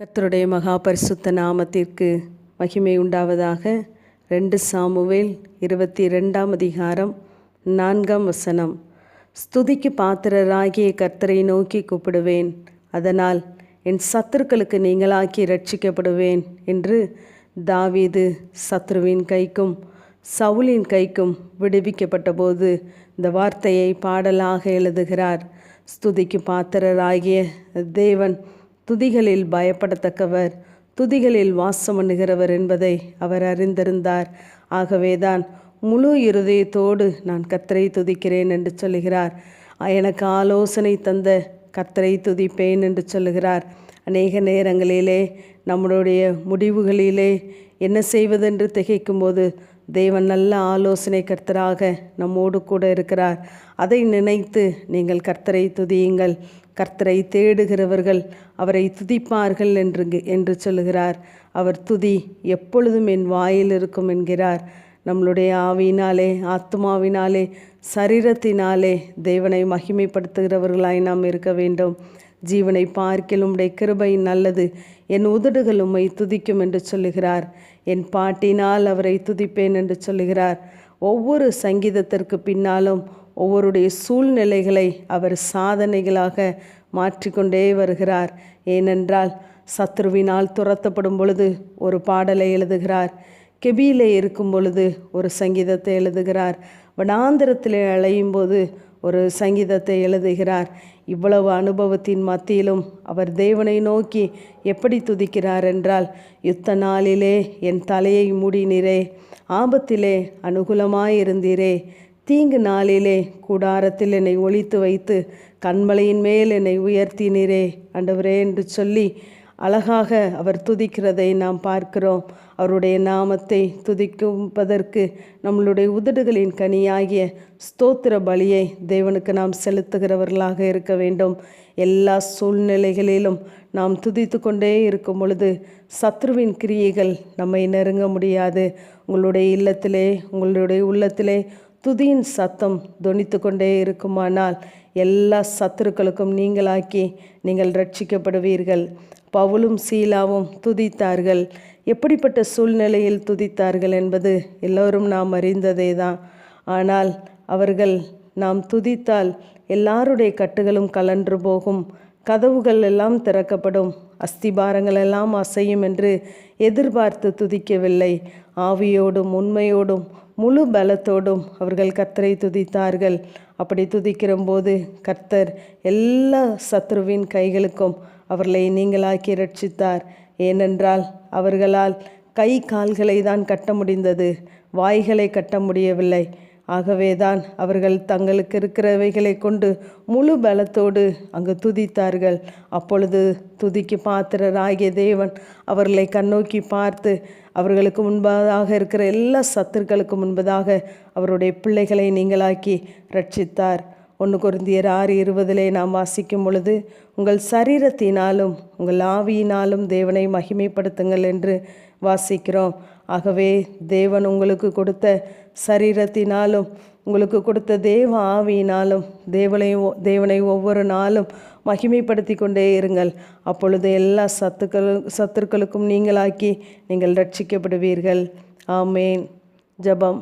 கர்த்தருடைய மகா பரிசுத்த நாமத்திற்கு மகிமை உண்டாவதாக. ரெண்டு சாமுவேல் இருபத்தி ரெண்டாம் அதிகாரம் நான்காம் வசனம். ஸ்துதிக்கு பாத்திரராகிய கர்த்தரை நோக்கி கூப்பிடுவேன். அதனால் என் சத்துருக்களுக்கு நீங்களாக்கி ரட்சிக்கப்படுவேன் என்று தாவீது சத்ருவின் கைக்கும் சவுலின் கைக்கும் விடுவிக்கப்பட்டபோது இந்த வார்த்தையை பாடலாக எழுதுகிறார். ஸ்துதிக்கு பாத்திரராகிய தேவன் துதிகளில் பயப்படத்தக்கவர் துதிகளில் வாசம் பண்ணுகிறவர் என்பதை அவர் அறிந்திருந்தார். ஆகவேதான் முழு இருதயத்தோடு நான் கத்தரை துதிக்கிறேன் என்று சொல்லுகிறார். எனக்கு ஆலோசனை தந்த கத்தரை துதிப்பேன் என்று சொல்லுகிறார். அநேக நேரங்களிலே நம்மளுடைய முடிவுகளிலே என்ன செய்வதென்று திகைக்கும்போது தேவன் நல்ல ஆலோசனை கர்த்தராக நம்மோடு கூட இருக்கிறார். அதை நினைத்து நீங்கள் கர்த்தரை துதியுங்கள். கர்த்தரை தேடுகிறவர்கள் அவரை துதிப்பார்கள் என்று என்று சொல்லுகிறார். அவர் துதி எப்பொழுதும் என் வாயில் இருக்கும் என்கிறார். நம்மளுடைய ஆவியினாலே ஆத்மாவினாலே சரீரத்தினாலே தேவனை மகிமைப்படுத்துகிறவர்களாய் நாம் இருக்க வேண்டும். ஜீவனை பார்க்கிலும் உடைய கிருபை நல்லது. என் உதடுகள் உம்மை துதிக்கும் என்று சொல்லுகிறார். என் பாட்டினால் அவரை துதிப்பேன் என்று சொல்லுகிறார். ஒவ்வொரு சங்கீதத்திற்கு பின்னாலும் ஒவ்வொருடைய சூழ்நிலைகளை அவர் சாதனைகளாக மாற்றிக்கொண்டே வருகிறார். ஏனென்றால் சத்ருவினால் துரத்தப்படும் பொழுது ஒரு பாடலை எழுதுகிறார். கெபியிலே இருக்கும் பொழுது ஒரு சங்கீதத்தை எழுதுகிறார். வனாந்திரத்திலே அழையும் போது ஒரு சங்கீதத்தை எழுதுகிறார். இவ்வளவு அனுபவத்தின் மத்தியிலும் அவர் தேவனை நோக்கி எப்படி துதிக்கிறார் என்றால் யுத்த நாளிலே என் தலையை மூடினீரே ஆபத்திலே அனுகூலமாயிருந்தீரே தீங்கு நாளிலே கூடாரத்தில் என்னை ஒழித்து வைத்து கண்மலையின் மேல் என்னை உயர்த்தினீரே ஆண்டவரே என்று சொல்லி அழகாக அவர் துதிக்கிறதை நாம் பார்க்கிறோம். அவருடைய நாமத்தை துதிக்கும்பதற்கு நம்மளுடைய உதடுகளின் கனியாகிய ஸ்தோத்திர பலியை தேவனுக்கு நாம் செலுத்துகிறவர்களாக இருக்க வேண்டும். எல்லா சூழ்நிலைகளிலும் நாம் துதித்து கொண்டே இருக்கும் பொழுது சத்ருவின் கிரியைகள் நம்மை நெருங்க முடியாது. உங்களுடைய இல்லத்திலே உங்களுடைய உள்ளத்திலே துதியின் சத்தம் தொனித்து கொண்டே இருக்குமானால் எல்லா சத்துருக்களுக்கும் நீங்களாக்கி நீங்கள் ரட்சிக்கப்படுவீர்கள். பவுலும் சீலாவும் துதித்தார்கள். எப்படிப்பட்ட சூழ்நிலையில் துதித்தார்கள் என்பது எல்லோரும் நாம் அறிந்ததே தான் ஆனால் அவர்கள் நாம் துதித்தால் எல்லாருடைய கட்டுகளும் கலன்று போகும். கதவுகள் எல்லாம் திறக்கப்படும். அஸ்திபாரங்கள் எல்லாம் அசையும் என்று எதிர்பார்த்து துதிக்கவில்லை. ஆவியோடும் உண்மையோடும் முழு பலத்தோடும் அவர்கள் கத்தரை துதித்தார்கள். அப்படி துதிக்கிற போது கர்த்தர் எல்லா சத்ருவின் கைகளுக்கும் அவர்களை நீங்களாக்கி ரட்சித்தார் ஏனென்றால் அவர்களால் கை கால்களை தான் கட்ட முடிந்தது வாய்களை கட்ட முடியவில்லை. ஆகவேதான் அவர்கள் தங்களுக்கு இருக்கிறவைகளை கொண்டு முழு பலத்தோடு அங்கு துதித்தார்கள். அப்பொழுது துதிக்கு பாத்திரராகிய தேவன் அவர்களை கண்ணோக்கி பார்த்து அவர்களுக்கு முன்பதாக இருக்கிற எல்லா சத்துருக்களுக்கு முன்பதாக அவருடைய பிள்ளைகளை நீங்களாக்கி ரட்சித்தார் ஒன்று குருந்தியர் ஆறு இருபதிலே நாம் வாசிக்கும் பொழுது உங்கள் சரீரத்தினாலும் உங்கள் ஆவியினாலும் தேவனை மகிமைப்படுத்துங்கள் என்று வாசிக்கிறோம். ஆகவே தேவன் உங்களுக்கு கொடுத்த சரீரத்தினாலும் உங்களுக்கு கொடுத்த தேவ ஆவியினாலும் தேவனையும் தேவனை ஒவ்வொரு நாளும் மகிமைப்படுத்தி கொண்டே இருங்கள். அப்பொழுது எல்லா சத்துக்கள் சத்துருக்களுக்கும் நீங்களாக்கி நீங்கள் ரட்சிக்கப்படுவீர்கள் ஆமேன். ஜபம்.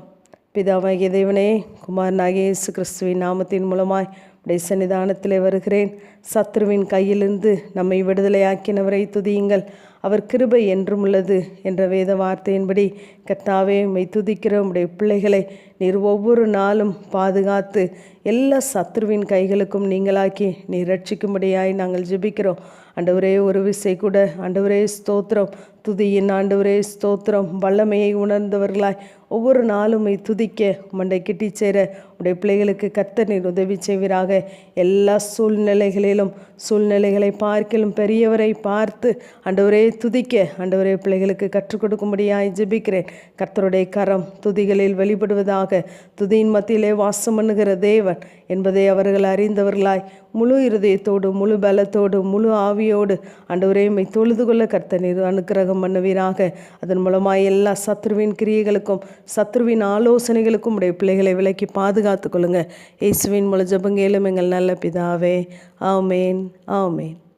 பிதாவாகிய தேவனே குமாரனாகிய இயேசு கிறிஸ்துவின் நாமத்தின் மூலமாய் உடைய சன்னிதானத்திலே வருகிறேன். சத்ருவின் கையிலிருந்து நம்மை விடுதலையாக்கினவரை துதியுங்கள். அவர் கிருபை என்றும் உள்ளது என்ற வேத வார்த்தையின்படி கர்த்தாவே உம்மை துதிக்கிற உடைய பிள்ளைகளை நீர் ஒவ்வொரு நாளும் பாதுகாத்து எல்லா சத்ருவின் கைகளுக்கும் நீங்களாக்கி நீர் ரட்சிக்கும்படியாய் நாங்கள் ஜெபிக்கிறோம். ஆண்டவரே ஒரு விசை கூட. ஆண்டவரே ஸ்தோத்திரம். துதியின் ஆண்டவரே ஸ்தோத்திரம். வல்லமையை உணர்ந்தவர்களாய் ஒவ்வொரு நாளும் துதிக்க மண்டை கிட்டி சேர உடைய பிள்ளைகளுக்கு கத்த நீர் உதவி செய்வீராக. எல்லா சூழ்நிலைகளிலும் சூழ்நிலைகளை பார்க்கிலும் பெரியவரை பார்த்து அண்டவரே துதிக்க அண்டவரே பிள்ளைகளுக்கு கற்றுக் கொடுக்கும்படியாய் ஜெபிக்கிறேன். கர்த்தருடைய கரம் துதிகளில் வெளிப்படுவதாக துதியின் மத்தியிலே வாசம் பண்ணுகிற தேவன் என்பதை அவர்கள் அறிந்தவர்களாய். முழு இருதயத்தோடு முழு பலத்தோடு முழு ஆவியோடு ஆண்டவரே மை தொழுது கொள்ள கர்த்தனீர் அனுக்கிரகம் பண்ணுவீராக. அதன் மூலமாக எல்லா சத்ருவின் கிரியைகளுக்கும் சத்ருவின் ஆலோசனைகளுக்கும் உடைய பிள்ளைகளை விலக்கி பாதுகாத்து கொள்ளுங்க. இயேசுவின் மூல ஜபங்கேலும் எங்கள் நல்ல பிதாவே. ஆமேன் ஆமேன்.